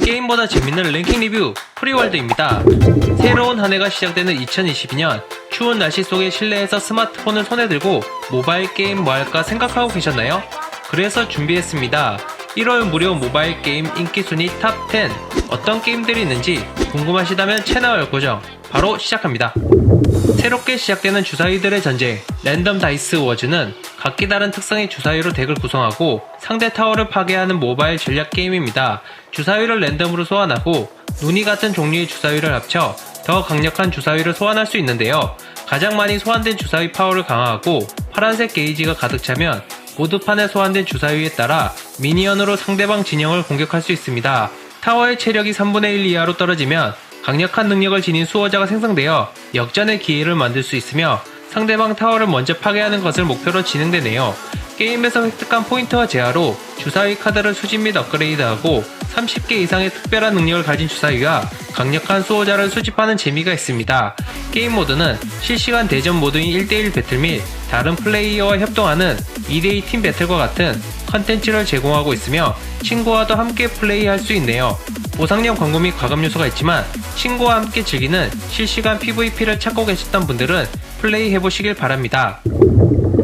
게임보다 재밌는 랭킹 리뷰 프리월드입니다. 새로운 한 해가 시작되는 2022년 추운 날씨 속에 실내에서 스마트폰을 손에 들고 모바일 게임 뭐 할까 생각하고 계셨나요? 그래서 준비했습니다. 1월 무료 모바일 게임 인기 순위 탑 10 어떤 게임들이 있는지 궁금하시다면 채널 고정 바로 시작합니다. 새롭게 시작되는 주사위들의 전쟁 랜덤 다이스 워즈는 각기 다른 특성의 주사위로 덱을 구성하고 상대 타워를 파괴하는 모바일 전략 게임입니다. 주사위를 랜덤으로 소환하고 눈이 같은 종류의 주사위를 합쳐 더 강력한 주사위를 소환할 수 있는데요. 가장 많이 소환된 주사위 파워를 강화하고 파란색 게이지가 가득 차면 모두 판에 소환된 주사위에 따라 미니언으로 상대방 진영을 공격할 수 있습니다. 타워의 체력이 3분의 1 이하로 떨어지면 강력한 능력을 지닌 수호자가 생성되어 역전의 기회를 만들 수 있으며 상대방 타워를 먼저 파괴하는 것을 목표로 진행되네요. 게임에서 획득한 포인트와 제하로 주사위 카드를 수집 및 업그레이드하고 30개 이상의 특별한 능력을 가진 주사위와 강력한 수호자를 수집하는 재미가 있습니다. 게임 모드는 실시간 대전 모드인 1대1 배틀 및 다른 플레이어와 협동하는 2대2 팀 배틀과 같은 컨텐츠를 제공하고 있으며 친구와도 함께 플레이할 수 있네요. 보상형 광고 및 과금 요소가 있지만 친구와 함께 즐기는 실시간 PVP를 찾고 계셨던 분들은 플레이 해보시길 바랍니다.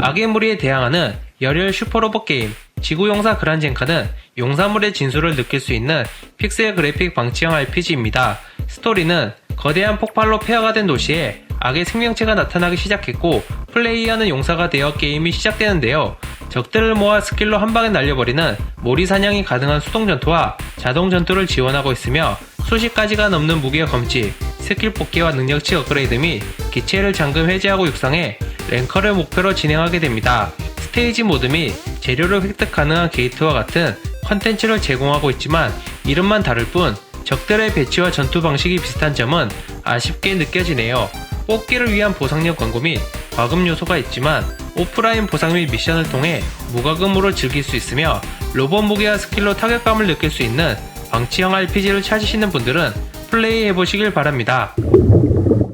악의 무리에 대항하는 열혈 슈퍼로봇 게임 지구용사 그란젠카는 용사물의 진수를 느낄 수 있는 픽셀 그래픽 방치형 RPG입니다. 스토리는 거대한 폭발로 폐허가 된 도시에 악의 생명체가 나타나기 시작했고 플레이하는 용사가 되어 게임이 시작되는데요. 적들을 모아 스킬로 한 방에 날려버리는 모리 사냥이 가능한 수동 전투와 자동 전투를 지원하고 있으며 수십 가지가 넘는 무기와 검지, 스킬 뽑기와 능력치 업그레이드 및 기체를 잠금 해제하고 육성해 랭커를 목표로 진행하게 됩니다. 스테이지 모드 및 재료를 획득 가능한 게이트와 같은 컨텐츠를 제공하고 있지만 이름만 다를 뿐 적들의 배치와 전투 방식이 비슷한 점은 아쉽게 느껴지네요. 뽑기를 위한 보상력 광고 및 과금 요소가 있지만 오프라인 보상 및 미션을 통해 무과금으로 즐길 수 있으며 로봇 무게와 스킬로 타격감을 느낄 수 있는 방치형 RPG를 찾으시는 분들은 플레이 해보시길 바랍니다.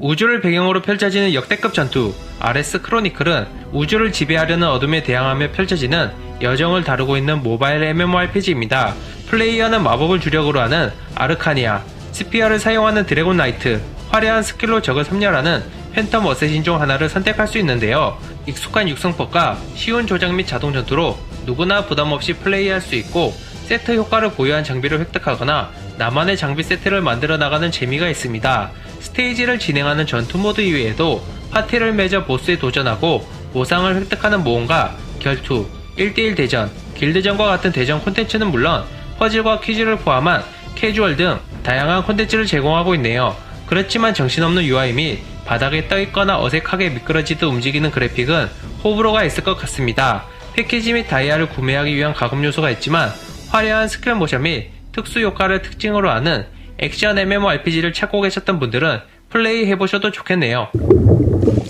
우주를 배경으로 펼쳐지는 역대급 전투 RS 크로니클은 우주를 지배하려는 어둠에 대항하며 펼쳐지는 여정을 다루고 있는 모바일 MMORPG입니다. 플레이어는 마법을 주력으로 하는 아르카니아, 스피어를 사용하는 드래곤 나이트, 화려한 스킬로 적을 섬멸하는 팬텀 어쌔신 중 하나를 선택할 수 있는데요. 익숙한 육성법과 쉬운 조작 및 자동 전투로 누구나 부담 없이 플레이할 수 있고 세트 효과를 보유한 장비를 획득하거나 나만의 장비 세트를 만들어 나가는 재미가 있습니다. 스테이지를 진행하는 전투 모드 이외에도 파티를 맺어 보스에 도전하고 보상을 획득하는 모험과 결투, 1대1 대전, 길드전과 같은 대전 콘텐츠는 물론 퍼즐과 퀴즈를 포함한 캐주얼 등 다양한 콘텐츠를 제공하고 있네요. 그렇지만 정신없는 UI 및 바닥에 떠있거나 어색하게 미끄러지듯 움직이는 그래픽은 호불호가 있을 것 같습니다. 패키지 및 다이아를 구매하기 위한 가금 요소가 있지만 화려한 스킬 모션 및 특수 효과를 특징으로 하는 액션 MMORPG를 찾고 계셨던 분들은 플레이 해보셔도 좋겠네요.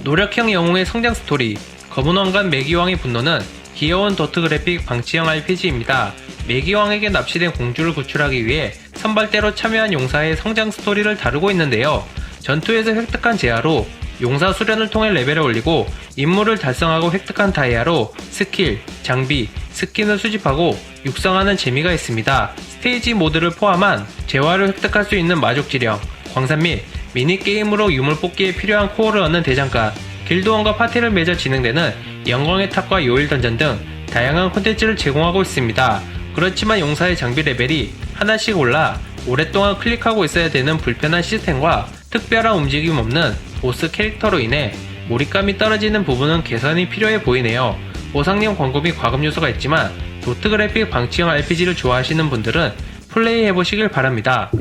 노력형 영웅의 성장 스토리 검은 왕관 매기왕의 분노는 귀여운 도트 그래픽 방치형 RPG입니다. 매기왕에게 납치된 공주를 구출하기 위해 선발대로 참여한 용사의 성장 스토리를 다루고 있는데요. 전투에서 획득한 제하로 용사 수련을 통해 레벨을 올리고 임무를 달성하고 획득한 다이아로 스킬, 장비, 스킨을 수집하고 육성하는 재미가 있습니다. 스테이지 모드를 포함한 재화를 획득할 수 있는 마족지령, 광산 및 미니게임으로 유물 뽑기에 필요한 코어를 얻는 대장간, 길드원과 파티를 맺어 진행되는 영광의 탑과 요일 던전 등 다양한 콘텐츠를 제공하고 있습니다. 그렇지만 용사의 장비 레벨이 하나씩 올라 오랫동안 클릭하고 있어야 되는 불편한 시스템과 특별한 움직임 없는 보스 캐릭터로 인해 몰입감이 떨어지는 부분은 개선이 필요해 보이네요. 보상형 광고 및 과금 요소가 있지만 도트 그래픽 방치형 RPG를 좋아하시는 분들은 플레이 해 보시길 바랍니다.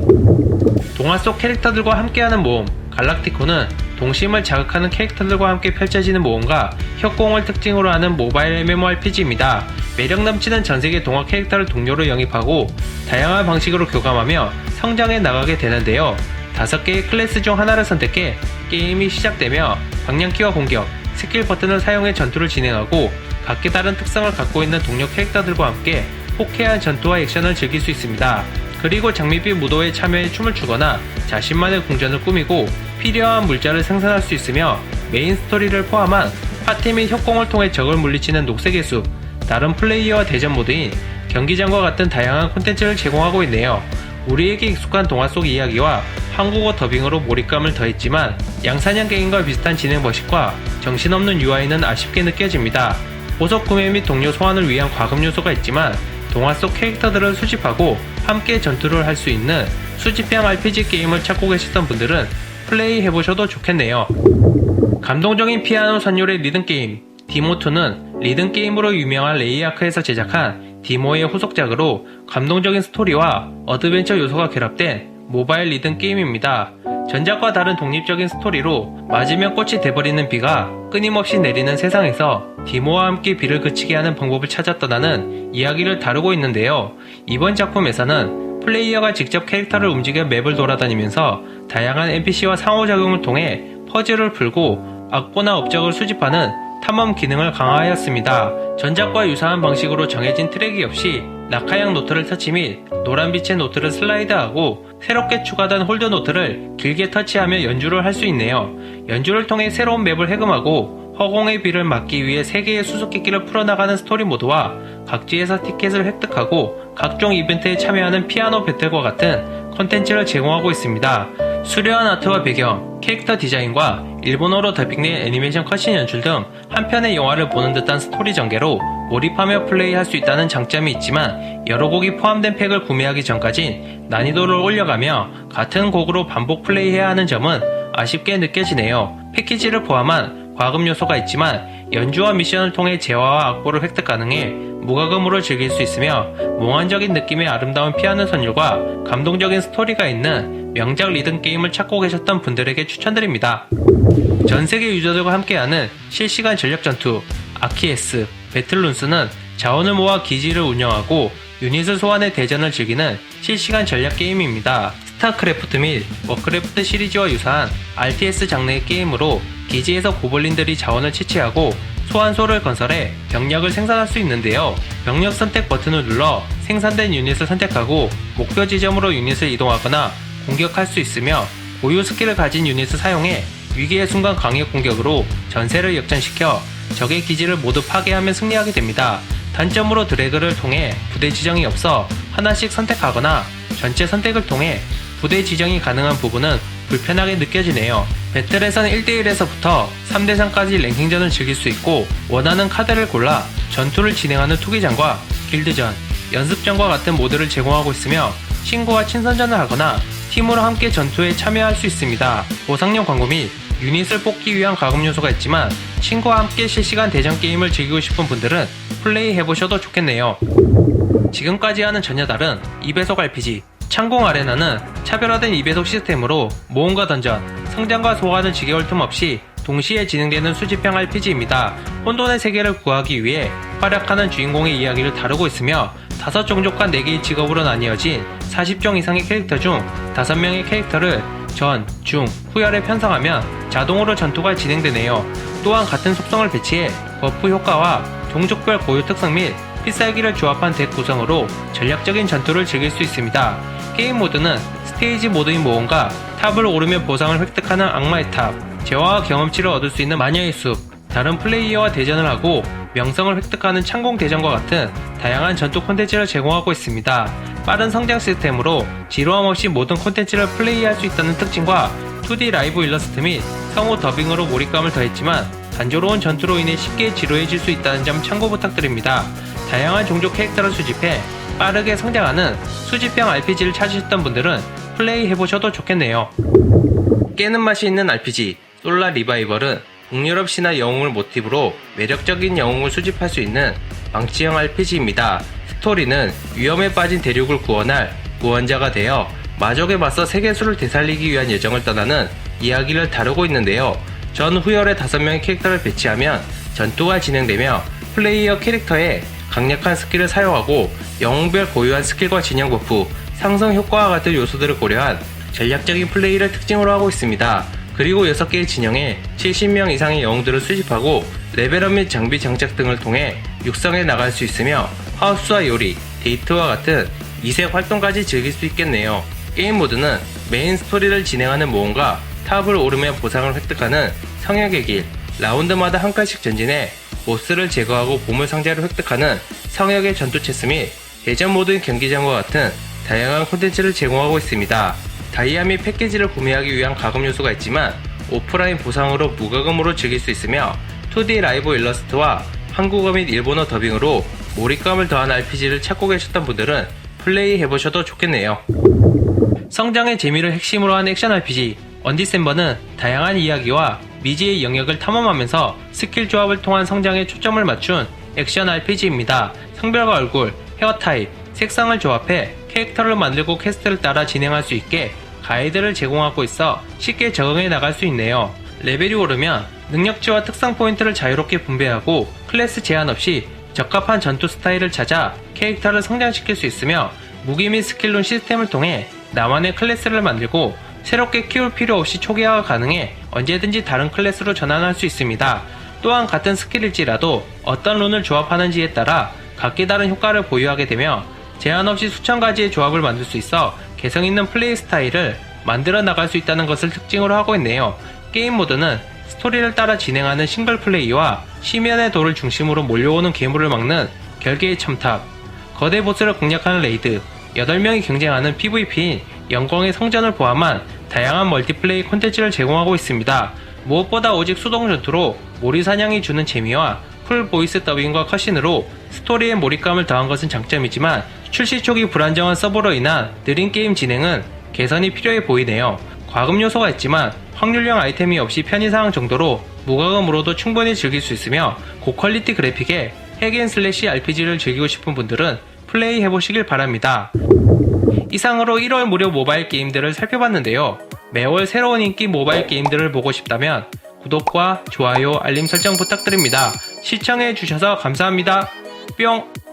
동화 속 캐릭터들과 함께하는 모험 갈락티코는 동심을 자극하는 캐릭터들과 함께 펼쳐지는 모험과 협공을 특징으로 하는 모바일 MMORPG입니다. 매력 넘치는 전세계 동화 캐릭터를 동료로 영입하고 다양한 방식으로 교감하며 성장해 나가게 되는데요. 다섯 개의 클래스 중 하나를 선택해 게임이 시작되며 방향키와 공격, 스킬 버튼을 사용해 전투를 진행하고 각기 다른 특성을 갖고 있는 동료 캐릭터들과 함께 호쾌한 전투와 액션을 즐길 수 있습니다. 그리고 장미빛 무도에 참여해 춤을 추거나 자신만의 궁전을 꾸미고 필요한 물자를 생산할 수 있으며 메인 스토리를 포함한 파티 및 협공을 통해 적을 물리치는 녹색의 숲, 다른 플레이어와 대전 모드인 경기장과 같은 다양한 콘텐츠를 제공하고 있네요. 우리에게 익숙한 동화 속 이야기와 한국어 더빙으로 몰입감을 더했지만 양사냥 게임과 비슷한 진행 버식과 정신없는 UI는 아쉽게 느껴집니다. 보석 구매 및 동료 소환을 위한 과금 요소가 있지만 동화 속 캐릭터들을 수집하고 함께 전투를 할 수 있는 수집형 RPG 게임을 찾고 계셨던 분들은 플레이 해보셔도 좋겠네요. 감동적인 피아노 선율의 리듬 게임 디모2는 리듬 게임으로 유명한 레이아크에서 제작한 디모의 후속작으로 감동적인 스토리와 어드벤처 요소가 결합된 모바일 리듬 게임입니다. 전작과 다른 독립적인 스토리로 맞으면 꽃이 돼버리는 비가 끊임없이 내리는 세상에서 디모와 함께 비를 그치게 하는 방법을 찾아 떠나는 이야기를 다루고 있는데요. 이번 작품에서는 플레이어가 직접 캐릭터를 움직여 맵을 돌아다니면서 다양한 NPC와 상호작용을 통해 퍼즐을 풀고 악보나 업적을 수집하는 탐험 기능을 강화하였습니다. 전작과 유사한 방식으로 정해진 트랙이 없이 낙하양 노트를 터치 및 노란빛의 노트를 슬라이드하고 새롭게 추가된 홀더 노트를 길게 터치하며 연주를 할 수 있네요. 연주를 통해 새로운 맵을 해금하고 허공의 비를 막기 위해 세개의 수수께끼를 풀어나가는 스토리 모드와 각지에서 티켓을 획득하고 각종 이벤트에 참여하는 피아노 배틀과 같은 컨텐츠를 제공하고 있습니다. 수려한 아트와 배경, 캐릭터 디자인과 일본어로 더빙된 애니메이션 컷신 연출 등 한 편의 영화를 보는 듯한 스토리 전개로 몰입하며 플레이할 수 있다는 장점이 있지만 여러 곡이 포함된 팩을 구매하기 전까진 난이도를 올려가며 같은 곡으로 반복 플레이해야 하는 점은 아쉽게 느껴지네요. 패키지를 포함한 과금 요소가 있지만 연주와 미션을 통해 재화와 악보를 획득 가능해 무과금으로 즐길 수 있으며 몽환적인 느낌의 아름다운 피아노 선율과 감동적인 스토리가 있는 명작 리듬 게임을 찾고 계셨던 분들에게 추천드립니다. 전 세계 유저들과 함께하는 실시간 전력 전투 아키에스 배틀룬스는 자원을 모아 기지를 운영하고 유닛을 소환해 대전을 즐기는 실시간 전략 게임입니다. 스타크래프트 및 워크래프트 시리즈와 유사한 RTS 장르의 게임으로 기지에서 고블린들이 자원을 채취하고 소환소를 건설해 병력을 생산할 수 있는데요. 병력 선택 버튼을 눌러 생산된 유닛을 선택하고 목표 지점으로 유닛을 이동하거나 공격할 수 있으며 고유 스킬을 가진 유닛을 사용해 위기의 순간 강력 공격으로 전세를 역전시켜 적의 기지를 모두 파괴하면 승리하게 됩니다. 단점으로 드래그를 통해 부대 지정이 없어 하나씩 선택하거나 전체 선택을 통해 부대 지정이 가능한 부분은 불편하게 느껴지네요. 배틀에선 1대1에서부터 3대3까지 랭킹전을 즐길 수 있고 원하는 카드를 골라 전투를 진행하는 투기장과 길드전, 연습전과 같은 모드를 제공하고 있으며 친구와 친선전을 하거나 팀으로 함께 전투에 참여할 수 있습니다. 보상용 광고 및 유닛을 뽑기 위한 가금 요소가 있지만 친구와 함께 실시간 대전 게임을 즐기고 싶은 분들은 플레이 해보셔도 좋겠네요. 지금까지 하는 전혀 다른 2배속 RPG 창공 아레나는 차별화된 2배속 시스템으로 모험과 던전, 성장과 소환을 지겨울 틈 없이 동시에 진행되는 수집형 RPG입니다. 혼돈의 세계를 구하기 위해 활약하는 주인공의 이야기를 다루고 있으며 다섯 종족과 4개의 직업으로 나뉘어진 40종 이상의 캐릭터 중 5명의 캐릭터를 전, 중, 후열에 편성하면 자동으로 전투가 진행되네요. 또한 같은 속성을 배치해 버프 효과와 종족별 고유 특성 및 필살기를 조합한 덱 구성으로 전략적인 전투를 즐길 수 있습니다. 게임 모드는 스테이지 모드인 모험과 탑을 오르며 보상을 획득하는 악마의 탑, 재화와 경험치를 얻을 수 있는 마녀의 숲, 다른 플레이어와 대전을 하고 명성을 획득하는 창공 대전과 같은 다양한 전투 콘텐츠를 제공하고 있습니다. 빠른 성장 시스템으로 지루함 없이 모든 콘텐츠를 플레이할 수 있다는 특징과 2D 라이브 일러스트 및 성우 더빙으로 몰입감을 더했지만 단조로운 전투로 인해 쉽게 지루해질 수 있다는 점 참고 부탁드립니다. 다양한 종족 캐릭터를 수집해 빠르게 성장하는 수집형 RPG를 찾으셨던 분들은 플레이 해보셔도 좋겠네요. 깨는 맛이 있는 RPG 솔라 리바이벌은 북유럽 신화 영웅을 모티브로 매력적인 영웅을 수집할 수 있는 망치형 RPG입니다. 스토리는 위험에 빠진 대륙을 구원할 구원자가 되어 마족에 맞서 세계수를 되살리기 위한 여정을 떠나는 이야기를 다루고 있는데요. 전 후열의 5명의 캐릭터를 배치하면 전투가 진행되며 플레이어 캐릭터의 강력한 스킬을 사용하고 영웅별 고유한 스킬과 진영 버프, 상성 효과와 같은 요소들을 고려한 전략적인 플레이를 특징으로 하고 있습니다. 그리고 6개의 진영에 70명 이상의 영웅들을 수집하고 레벨업 및 장비 장착 등을 통해 육성해 나갈 수 있으며 하우스와 요리, 데이트와 같은 이색 활동까지 즐길 수 있겠네요. 게임 모드는 메인 스토리를 진행하는 모험과 탑을 오르며 보상을 획득하는 성역의 길, 라운드마다 한 칸씩 전진해 보스를 제거하고 보물 상자를 획득하는 성역의 전투 체스 및 대전 모드인 경기장과 같은 다양한 콘텐츠를 제공하고 있습니다. 다이아 및 패키지를 구매하기 위한 가금 요소가 있지만 오프라인 보상으로 무가금으로 즐길 수 있으며 2D 라이브 일러스트와 한국어 및 일본어 더빙으로 몰입감을 더한 RPG를 찾고 계셨던 분들은 플레이 해보셔도 좋겠네요. 성장의 재미를 핵심으로 한 액션 RPG 언디셈버는 다양한 이야기와 미지의 영역을 탐험하면서 스킬 조합을 통한 성장에 초점을 맞춘 액션 RPG입니다. 성별과 얼굴, 헤어 타입, 색상을 조합해 캐릭터를 만들고 퀘스트를 따라 진행할 수 있게 가이드를 제공하고 있어 쉽게 적응해 나갈 수 있네요. 레벨이 오르면 능력치와 특성 포인트를 자유롭게 분배하고 클래스 제한 없이 적합한 전투 스타일을 찾아 캐릭터를 성장시킬 수 있으며 무기 및 스킬룬 시스템을 통해 나만의 클래스를 만들고 새롭게 키울 필요 없이 초기화가 가능해 언제든지 다른 클래스로 전환할 수 있습니다. 또한 같은 스킬일지라도 어떤 룬을 조합하는지에 따라 각기 다른 효과를 보유하게 되며 제한 없이 수천 가지의 조합을 만들 수 있어 개성 있는 플레이 스타일을 만들어 나갈 수 있다는 것을 특징으로 하고 있네요. 게임 모드는 스토리를 따라 진행하는 싱글 플레이와 시면의 돌을 중심으로 몰려오는 괴물을 막는 결계의 첨탑, 거대 보스를 공략하는 레이드, 8명이 경쟁하는 PVP인 영광의 성전을 포함한 다양한 멀티플레이 콘텐츠를 제공하고 있습니다. 무엇보다 오직 수동 전투로 몰이 사냥이 주는 재미와 풀 보이스 더빙과 컷신으로 스토리에 몰입감을 더한 것은 장점이지만 출시 초기 불안정한 서버로 인한 느린 게임 진행은 개선이 필요해 보이네요. 과금 요소가 있지만 확률형 아이템이 없이 편의사항 정도로 무과금으로도 충분히 즐길 수 있으며 고퀄리티 그래픽에 핵앤슬래시 RPG를 즐기고 싶은 분들은 플레이 해보시길 바랍니다. 이상으로 1월 무료 모바일 게임들을 살펴봤는데요. 매월 새로운 인기 모바일 게임들을 보고 싶다면 구독과 좋아요, 알림 설정 부탁드립니다. 시청해주셔서 감사합니다. 뿅!